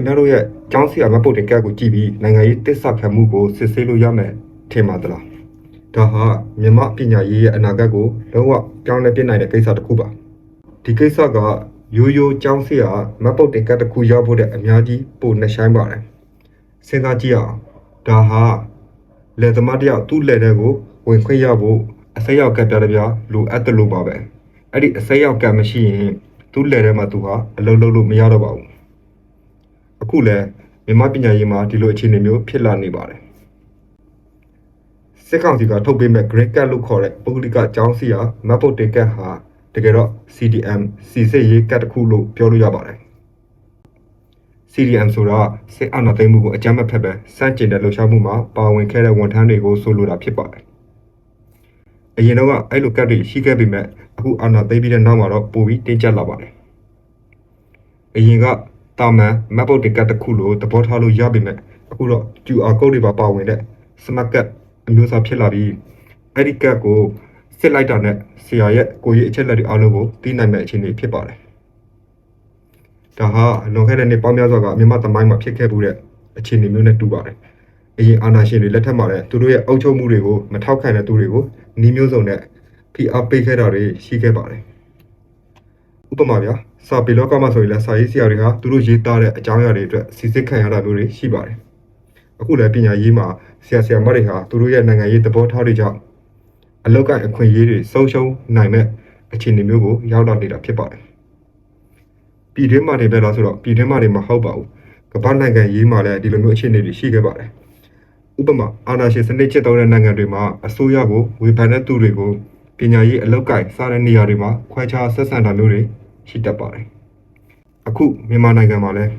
ခင်ဗျားတို့ရဲ့ကျောင်းဆရာမပုတ်တင်ကတ်ကိုကြည့်ပြီးနိုင်ငံရေးတစ္ဆာခံမှုကိုစစ်ဆေးလို့ရမယ်ထင်ပါသလားဒါဟာမြန်မာပညာရေးရဲ့အနာဂတ်ကိုလုံးဝပြောင်းလဲပြနိုင်တဲ့ကိစ္စတစ်ခုပါဒီကိစ္စကရိုးရိုးကျောင်းဆရာမပုတ်တင်ကတ်တစ်ခုရောက်ဖို့တဲ့အများကြီးပိုနှဆိုင်ပါတယ်စဉ်းစားကြည့်အောင်ဒါဟာလယ်သမားတယောက်သူ့လယ်ထဲကိုဝင်ခွင့်ရဖို့အစိမ်းရောက်ကတ်ပြတဲ့ပြလိုအပ်တယ်လို့ပါပဲအဲ့ဒီအစိမ်းရောက်ကတ်မရှိရင်သူ့လယ်ထဲမှာသူဟာအလုပ်လုပ်လို့မရတော့ပါဘူး အခုလည်းမြန်မာပညာရေးမှာဒီလိုအခြေအနေမျိုးဖြစ်လာနေပါတယ်စစ်ကောင်စီကထုတ်ပေးမဲ့ Green Card လို့ခေါ်တဲ့ပုဂ္ဂလိကကျောင်းစီယာမတ်ပုတ်တေကတ်ဟာတကယ်တော့ CDM စီစစ်ရေးကတ်တစ်ခုလို့ပြောလို့ရပါတယ် CDM ဆိုတာစစ်အာဏာသိမ်းမှုကိုအကြမ်းမဖက်ပဲစန့်ကျင်တဲ့လှုပ်ရှားမှုမှာပါဝင်ခဲ့တဲ့ဝန်ထမ်းတွေကိုဆိုလိုတာဖြစ်ပါတယ်အရင်တော့ကအဲ့လိုကတ်တွေရှိခဲ့ပေမဲ့အခုအာဏာသိမ်းပြီးတဲ့နောက်မှာတော့ပိုပြီးတင်းကျပ်လာပါတယ်အရင်က တာမန်မတ်ပုတ်တကတ်တစ်ခုလို့သဘောထားလို့ရပေမဲ့အခုတော့ QR code တွေပါပါဝင်တဲ့ smart card အမျိုးအစားဖြစ်လာပြီးအဲ့ဒီကတ်ကိုစစ်လိုက်တာနဲ့ဆရာရဲ့ကိုကြီးအချက်လက်တွေအားလုံးကိုသိနိုင်မဲ့အခြေအနေဖြစ်ပါတယ်။ဒါဟာလွန်ခဲ့တဲ့နှစ်ပေါင်းများစွာကမြန်မာသမိုင်းမှာဖြစ်ခဲ့မှုတဲ့အခြေအနေမျိုးနဲ့တူပါတယ်။အရင်အာဏာရှင်တွေလက်ထက်မှာလည်းသူတို့ရဲ့အုပ်ချုပ်မှုတွေကိုမထောက်ခံတဲ့သူတွေကိုနှီးမျိုးစုံနဲ့ဖိအားပေးခဲ့တာတွေရှိခဲ့ပါတယ်။ဥပမာဗျာ စာပေလောကမှာဆိုရင်လည်းစာရေးဆရာတွေဟာသူတို့ရေးသားတဲ့အကြောင်းအရာတွေအတွက်စီစစ်ခံရတာမျိုးတွေရှိပါတယ်အခုလည်းပညာရေးမှာဆရာဆရာမတွေဟာသူတို့ရဲ့နိုင်ငံရေးသဘောထားတွေကြောင့်အလောက်ကိုင်အခွင့်အရေးတွေဆုံးရှုံးနိုင်မဲ့အခြေအနေမျိုးကိုရောက်လာနေတာဖြစ်ပါတယ်ပြည်တွင်းမှာနေပဲလားဆိုတော့ပြည်တွင်းမှာနေမဟုတ်ပါဘူးကမ္ဘာနိုင်ငံရေးမှာလည်းဒီလိုမျိုးအခြေအနေတွေရှိခဲ့ပါတယ်ဥပမာအာဏာရှင်စနစ်ချစ်တော်တဲ့နိုင်ငံတွေမှာအစိုးရကိုဝေဖန်တဲ့သူတွေကိုပညာရေးအလောက်ကိုင်စားတဲ့နေရာတွေမှာခွဲခြားဆက်ဆံတာမျိုးတွေ ရှိတတ်ပါတယ်အခုမြန်မာနိုင်ငံမှာလည်း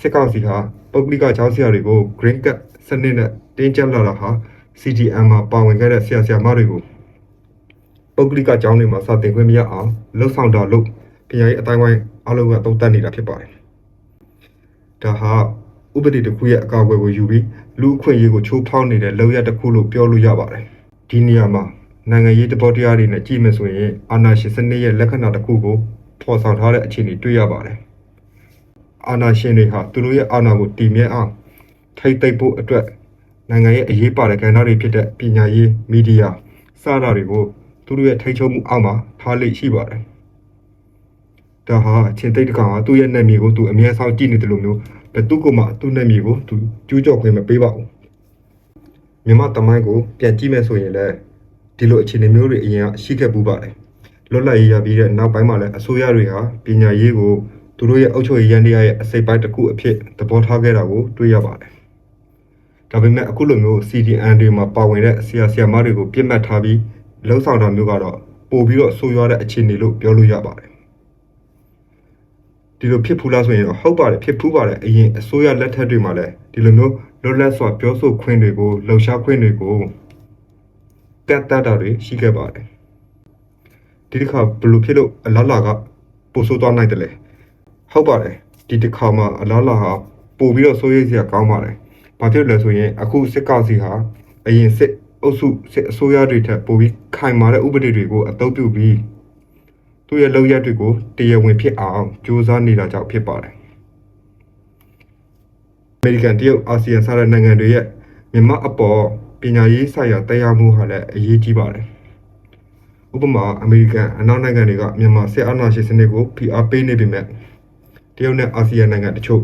စစ်ကောင်စီဟာပုဂ္ဂလိကကျောင်းဆရာတွေကို green card စနစ်နဲ့တင်းကျပ်လာတာဟာ CDM မှာပါဝင်ခဲ့တဲ့ဆရာဆရာမတွေကိုပုဂ္ဂလိကကျောင်းတွေမှာစာသင်ခွင့်မရအောင်လှုပ်ဆောင်တာလို့ပညာရေးအတိုင်းဝိုင်းအလုံးကတုံ့တက်နေတာဖြစ်ပါတယ်ဒါဟာဥပဒေတစ်ခုရဲ့အကာအကွယ်ကိုယူပြီးလူအခွင့်အရေးကိုချိုးဖောက်နေတဲ့လောက်ရတစ်ခုလို့ပြောလို့ရပါတယ်ဒီနေရာမှာနိုင်ငံရေးတဘောတရားတွေနဲ့ကြည့်မယ်ဆိုရင်အာဏာရှင်စနစ်ရဲ့လက္ခဏာတစ်ခုကို ဖော်ဆောင်ထားတဲ့အခြေအနေတွေ့ရပါတယ်အာဏာရှင်တွေဟာသူတို့ရဲ့အာဏာကိုတည်မြဲအောင်ထိမ့်သိမ့်ဖို့အတွက်နိုင်ငံရဲ့အရေးပါတဲ့ကဏ္ဍတွေဖြစ်တဲ့ပညာရေးမီဒီယာစတာတွေကိုသူတို့ရဲ့ထိန်းချုပ်မှုအောက်မှာထားလိမ့်ရှိပါတယ်ဒါဟာအချင်းသိတ်တကောင်ကသူ့ရဲ့နာမည်ကိုသူအမြဲဆောင်ကြည့်နေတယ်လို့မျိုးဘယ်သူကမှသူ့နာမည်ကိုသူကျူးကျော်ခွင့်မပေးပါဘူးမြန်မာတမိုင်းကိုပြန်ကြည့်မယ်ဆိုရင်လည်းဒီလိုအခြေအနေမျိုးတွေအရင်ကရှိခဲ့ပူပါတယ် လွတ်လပ်ရေးရပြီးတဲ့နောက်ပိုင်းမှာလည်းအစိုးရတွေဟာပညာရေးကိုသူတို့ရဲ့အုပ်ချုပ်ရေးရန်တရားရဲ့အစိပ်ပိုင်းတစ်ခုအဖြစ်သဘောထားခဲ့တာကိုတွေ့ရပါတယ်ဒါပေမဲ့အခုလိုမျိုး CDN တွေမှာပါဝင်တဲ့ဆရာဆရာမတွေကိုပြစ်မှတ်ထားပြီးလှုံ့ဆော်တာမျိုးကတော့ပို့ပြီးတော့ဆိုးရွားတဲ့အခြေအနေလို့ပြောလို့ရပါတယ်ဒီလိုဖြစ်ဖူးလားဆိုရင်တော့ဟုတ်ပါတယ်ဖြစ်ဖူးပါတယ်အရင်အစိုးရလက်ထက်တွေမှာလည်းဒီလိုမျိုးလွတ်လပ်စွာပြောဆိုခွင့်တွေကိုလှုံ့ဆော်ခွင့်တွေကိုတက်တတ်တာတွေရှိခဲ့ပါတယ် ဒီတစ်ခါဘယ်လိုဖြစ်လို့အလားလာကပိုဆိုးသွားနိုင်တယ်လဲဟုတ်ပါတယ်ဒီတစ်ခါမှာအလားလာဟာပို့ပြီးတော့ဆိုးရိပ်စရာကောင်းပါတယ်ဘာဖြစ်လဲဆိုရင်အခုစစ်ကောင်စီဟာအရင်စစ်အုပ်စုစစ်အစိုးရတွေထက်ပိုပြီးခိုင်မာတဲ့ဥပဒေတွေကိုအသုံးပြုပြီးသူ့ရဲ့လုပ်ရက်တွေကိုတရားဝင်ဖြစ်အောင်ကြိုးစားနေတာကြောင့်ဖြစ်ပါတယ်အမေရိကန်တရုတ်အာဆီယံစတဲ့နိုင်ငံတွေရဲ့မြန်မာအပေါ်ပညာရေးဆိုင်ရာတရားမှုဟာလည်းအရေးကြီးပါတယ် ဥပမာအမေရိကန်အနောက်နိုင်ငံတွေကမြန်မာစစ်အာဏာရှင်စနစ်ကိုဖိအားပေးနေပေမဲ့တရုတ်နဲ့အာဆီယံနိုင်ငံတချို့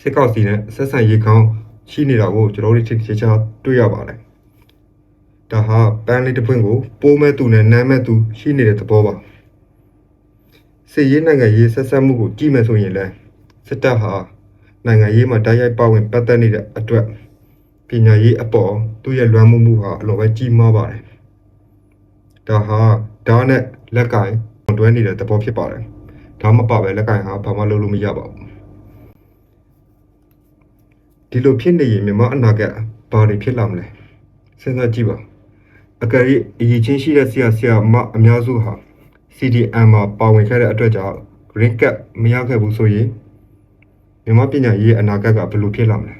စစ်ကောင်စီနဲ့ဆက်ဆံရေးကောင်းရှိနေတာကိုကျွန်တော်တို့ထိချာချာတွေ့ရပါတယ်ဒါဟာပန်းလေးတစ်ပွင့်ကို ပိုးမဲ့သူနဲ့နမ်းမဲ့သူရှိနေတဲ့သဘောပါစစ်ရေးနိုင်ငံရေးဆက်ဆက်မှုကိုကြည့်မယ်ဆိုရင်လည်းစစ်တပ်ဟာနိုင်ငံရေးမှာတိုက်ရိုက်ပါဝင်ပတ်သက်နေတဲ့အတွက်ပညာရေးအပေါ်သူ့ရဲ့လွှမ်းမိုးမှုဟာအလိုပဲကြီးမားပါတယ် ဒါဟာဓာတ်နဲ့လက်ကင်တွဲနေတဲ့သဘောဖြစ်ပါတယ်ဒါမှမပါပဲလက်ကင်ဟာဘာမှလုပ်လို့မရပါဘူးဒီလိုဖြစ်နေရင်မြန်မာအနာဂတ်ဘာတွေဖြစ်လာမလဲစဉ်းစားကြည့်ပါအကယ်၍အရေးချင်းရှိတဲ့ဆရာဆရာမအများစုဟာ CDM မှာပါဝင်ခဲ့တဲ့အတွက်ကြောင့် green card မရခဲ့ဘူးဆိုရင်မြန်မာပညာရေးအနာဂတ်ကဘယ်လိုဖြစ်လာမလဲ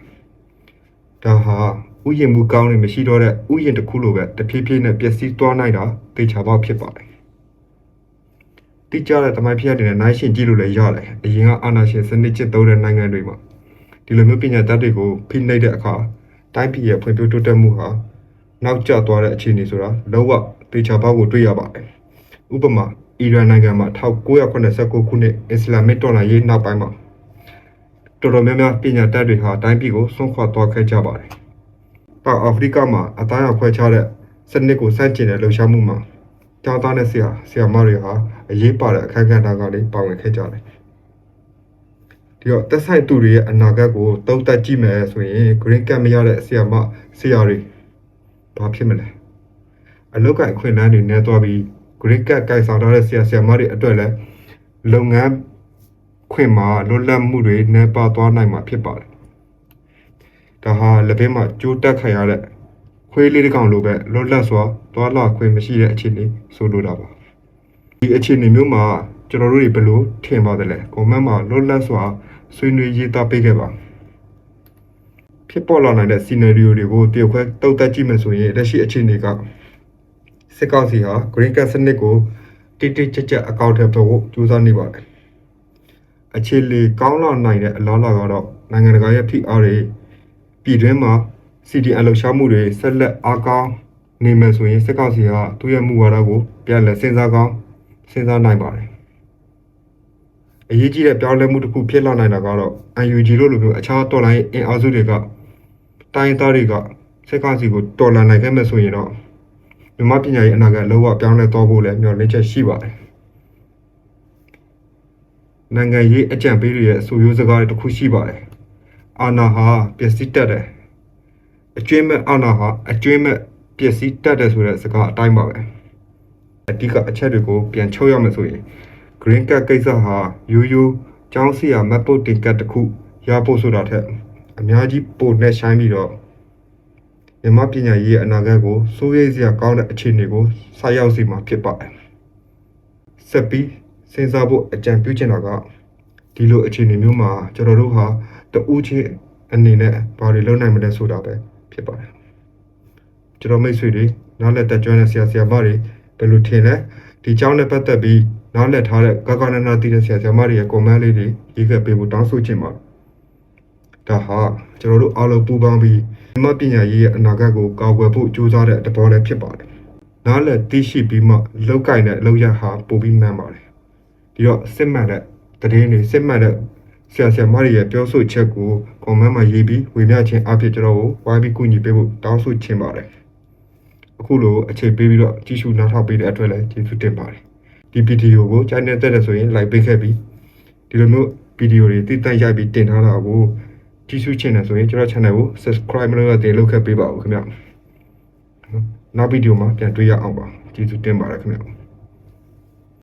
ဒါဟာ ဥယျာဉ်မှုကောင်းနေမရှိတော့တဲ့ဥယျာဉ်တစ်ခုလိုပဲတဖြည်းဖြည်းနဲ့ပျက်စီးသွားနိုင်တာသိချာပေါက်ဖြစ်ပါတယ်တိကျတဲ့တမိုင်းဖျက်တွေနဲ့နိုင်ရှင်ကြည့်လို့လည်းရတယ်အရင်ကအာနာရှင်စနစ်ချစ်သုံးတဲ့နိုင်ငံတွေမှာဒီလိုမျိုးပညာတတ်တွေကိုဖိနှိပ်တဲ့အခါတိုင်းပြည်ရဲ့ဖွံ့ဖြိုးတိုးတက်မှုဟာနောက်ကျသွားတဲ့အခြေအနေဆိုတာလုံးဝသေချာပေါက်ကိုတွေ့ရပါတယ်ဥပမာအီရန်နိုင်ငံမှာ1989ခုနှစ်အစ္စလာမစ်တော်လှန်ရေးနောက်ပိုင်းမှာတော်တော်များများပညာတတ်တွေဟာတိုင်းပြည်ကိုဆွန့်ခွာသွားခဲ့ကြပါတယ်။ တောင်အာဖရိကမှာအသားအခွဲခြားတဲ့စနစ်ကိုစတင်တဲ့လှုပ်ရှားမှုမှာကျောင်းသားနဲ့ဆရာဆရာမတွေဟာအရေးပါတဲ့အခက်အခဲတွေကလေးပါဝင်ခဲ့ကြတယ်။ဒီတော့သက်ဆိုင်သူတွေရဲ့အနာဂတ်ကိုတုံ့တက်ကြည့်မယ်ဆိုရင် green card မရတဲ့ဆရာမဆရာတွေဘာဖြစ်မလဲ။အလုတ်ကအခွင့်အလမ်းတွေနဲ့သွားပြီး green card ကိုင်ဆောင်ထားတဲ့ဆရာဆရာမတွေအတွက်လည်းလုပ်ငန်းခွင့်မှာလွတ်လပ်မှုတွေနဲ့ပါသွားနိုင်မှာဖြစ်ပါတယ်။ ဒါဟာလက်ဘင်းမှာကြိုးတက်ခံရတဲ့ခွေးလေးတစ်ကောင်လိုပဲလွတ်လပ်စွာသွားလာခွင့်မရှိတဲ့အခြေအနေဆိုလိုတာပါ။ဒီအခြေအနေမျိုးမှာကျွန်တော်တို့တွေဘယ်လိုထင်ပါတယ်လဲ။ကွန်မန့်မှာလွတ်လပ်စွာဆွေးနွေးရေးသားပေးခဲ့ပါ။ဖြစ်ပေါ်လာနိုင်တဲ့စီနယ်ရီယိုတွေကိုတရုတ်ခွဲတုတ်တက်ကြည့်မယ်ဆိုရင်လက်ရှိအခြေအနေကစစ်ကောင်စီဟာ green card စနစ်ကိုတိတိကျကျအကောင့်ထဲပေါ်ဖို့ကြိုးစားနေပါတယ်။အခြေလေကောင်းလာနိုင်တဲ့အလားအလာကတော့နိုင်ငံတကာရဲ့ဖိအားတွေ ပြည်တွင်းမှာ CDN လှုပ်ရှားမှုတွေဆက်လက်အားကောင်းနေမယ်ဆိုရင်စစ်ကောင်စီကသူ့ရဲ့မူဝါဒကိုပြန်လည်စဉ်းစားကောင်းစဉ်းစားနိုင်ပါတယ်။အရေးကြီးတဲ့ပြောင်းလဲမှုတစ်ခုဖြစ်လာနိုင်တာကတော့ UNG လို့လိုမျိုးအခြားတော်လိုင်းအင်အားစုတွေကတိုင်းသားတွေကစစ်ကောင်စီကိုတော်လှန်နိုင်ခဲ့မယ်ဆိုရင်တော့မြမပညာရေးအနာဂတ်လောကပြောင်းလဲသွားဖို့လည်းမျှော်လင့်ချက်ရှိပါတယ်။နိုင်ငံရေးအကြံပေးတွေရဲ့အဆိုရိုးစကားတွေတစ်ခုရှိပါတယ်။ အာနာဟာပျက်စီးတတ်တယ်။အကျွင်းမဲ့အာနာဟာအကျွင်းမဲ့ပျက်စီးတတ်တယ်ဆိုတဲ့စကားအတိုင်းပါပဲ။အဓိကအချက်တွေကိုပြန်ချုပ်ရမယ်ဆိုရင် green card ကိစ္စဟာရိုးရိုးကျောင်းစီယာမတ်ပုတ်တင်ကတ်တစ်ခုရဖို့ဆိုတာထက်အများကြီးပိုနဲ့ဆိုင်ပြီးတော့မြမပညာရေးရဲ့အနာဂတ်ကိုစိုးရိမ်စရာကောင်းတဲ့အခြေအနေကိုဆိုက်ရောက်စေမှာဖြစ်ပါတယ်။ဆက်ပြီးစဉ်းစားဖို့အကြံပြုချင်တာက ဒီလိုအခြေအနေမျိုးမှာကျွန်တော်တို့ဟာတဦးချင်းအနေနဲ့ဘာတွေလုပ်နိုင်မလဲဆိုတာပဲဖြစ်ပါတယ်။ကျွန်တော်မိတ်ဆွေတွေနားလည်တက်ကြွတဲ့ဆရာဆရာမတွေဘယ်လိုထင်လဲဒီအကြောင်းနဲ့ပတ်သက်ပြီးနားလည်ထားတဲ့ကကနနာတည်တဲ့ဆရာဆရာမတွေရဲ့ comment လေးတွေရေးခဲ့ပေးဖို့တောင်းဆိုချင်ပါတယ်။ဒါဟာကျွန်တော်တို့အားလုံးပူးပေါင်းပြီးမြမပညာရေးရဲ့အနာဂတ်ကိုကာကွယ်ဖို့ကြိုးစားတဲ့တဘောလည်းဖြစ်ပါတယ်။နားလည်သိရှိပြီးမှလောက်ကင်တဲ့အလုပ်ရဟာပိုပြီးမှန်ပါတယ်။ဒီတော့စစ်မှန်တဲ့ တည်င်းတွေစစ်မှန်တဲ့ဆရာဆရာမတွေရဲ့ပြောဆိုချက်ကိုကွန်မန့်မှာရေးပြီးဝေမျှခြင်းအဖြစ်ကျွန်တော်ကိုဝိုင်းပြီးကူညီပေးဖို့တောင်းဆိုချင်ပါတယ်။အခုလိုအချိန်ပေးပြီးတော့ကြည့်ရှုနားထောင်ပေးတဲ့အတွက်လည်းကျေးဇူးတင်ပါတယ်။ဒီဗီဒီယိုကို channel တက်တယ်ဆိုရင် like ပေးခဲ့ပြီးဒီလိုမျိုးဗီဒီယိုတွေတည်တံ့ရိုက်ပြီးတင်ထားတာကိုကြည့်ရှုချင်တယ်ဆိုရင်ကျွန်တော် channel ကို subscribe မလုပ်ရသေးလုပ်ခဲ့ပေးပါဦးခင်ဗျနောက်ဗီဒီယိုမှာပြန်တွေ့ရအောင်ပါကျေးဇူးတင်ပါတယ်ခင်ဗျ